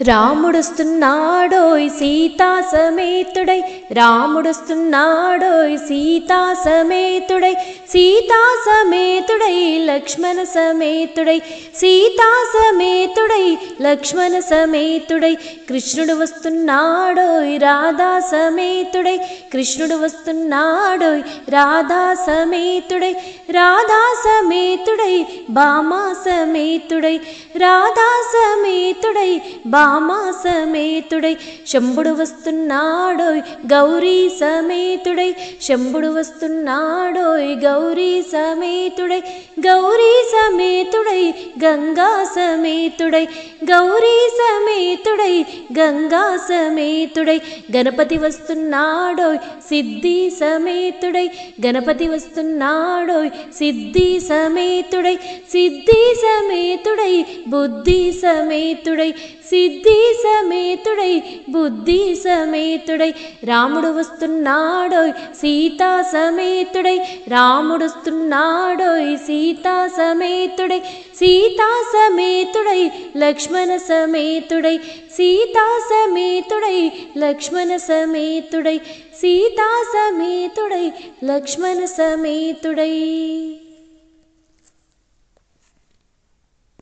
రాముడొస్తున్నాడోయ్ సీతా సమేతుడై రాముడొస్తున్నాడోయ్ సీతా సమేతుడై సీతా సమేతుడై లక్ష్మణ సమేతుడై సీతా సమేతుడై లక్ష్మణ సమేతుడై కృష్ణుడు వస్తున్నాడోయ్ రాధా సమేతుడై కృష్ణుడు వస్తున్నాడోయ్ రాధా సమేతుడై రాధా సమేతుడై బామా సమేతుడై రాధా సమేతుడై బామా సమేతుడై శంభుడు వస్తున్నాడోయ్ గౌరీ సమేతుడై శంభుడు వస్తున్నాడోయ్ గౌరీ సమేతుడై गौरी समेतु సమేతుడై గంగా సమేతుడై గౌరీ సమేతుడై గంగా సమేతుడై గణపతి వస్తున్నాడోయ్ సిద్ధి సమేతుడై గణపతి వస్తున్నాడోయ్ సిద్ధి సమేతుడై సిద్ధి సమేతుడై బుద్ధి సమేతుడై సిద్ధి సమేతుడై బుద్ధి సమేతుడై రాముడు వస్తున్నాడోయ్ సీతా సమేతుడై రాముడు వస్తున్నాడోయ్ సీతా సమేతుడై సీతా సమేతుడై లక్ష్మణ సమేతుడై సీతా సమేతుడై లక్ష్మణ సమేతుడై సీతా సమేతుడై లక్ష్మణ సమేతుడై.